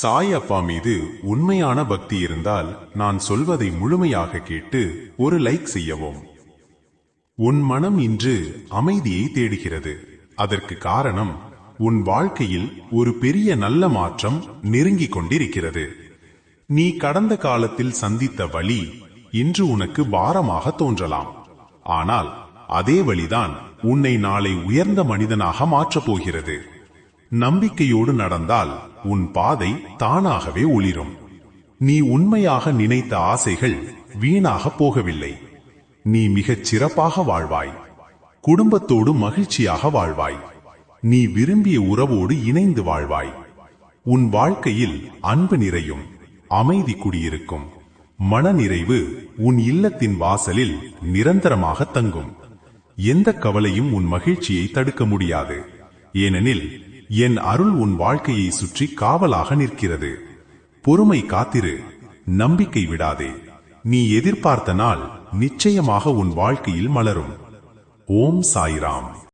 சாய் அப்பா மீது உண்மையான பக்தி இருந்தால் நான் சொல்வதை முழுமையாக கேட்டு ஒரு லைக் செய்யவும். உன் மனம் இன்று அமைதியை தேடுகிறது. அதற்கு காரணம் உன் வாழ்க்கையில் ஒரு பெரிய நல்ல மாற்றம் நெருங்கிக் கொண்டிருக்கிறது. நீ கடந்த காலத்தில் சந்தித்த வழி இன்று உனக்கு பாரமாக தோன்றலாம். ஆனால் அதே வழிதான் உன்னை நாளை உயர்ந்த மனிதனாக மாற்றப் போகிறது. நம்பிக்கையோடு நடந்தால் உன் பாதை தானாகவே ஒளிரும். நீ உண்மையாக நினைத்த ஆசைகள் வீணாக போகவில்லை. நீ மிகச் சிறப்பாக வாழ்வாய். குடும்பத்தோடு மகிழ்ச்சியாக வாழ்வாய். நீ விரும்பிய உறவோடு இணைந்து வாழ்வாய். உன் வாழ்க்கையில் அன்பு நிறையும் அமைதி குடியிருக்கும். மனநிறைவு உன் இல்லத்தின் வாசலில் நிரந்தரமாக தங்கும். எந்த கவலையும் உன் மகிழ்ச்சியை தடுக்க முடியாது. ஏனெனில் என் அருள் உன் வாழ்க்கையை சுற்றி காவலாக நிற்கிறது. பொறுமை காத்திரு நம்பிக்கை விடாதே. நீ எதிர்பார்த்த நாள் நிச்சயமாக உன் வாழ்க்கையில் மலரும். ஓம் சாய்ராம்.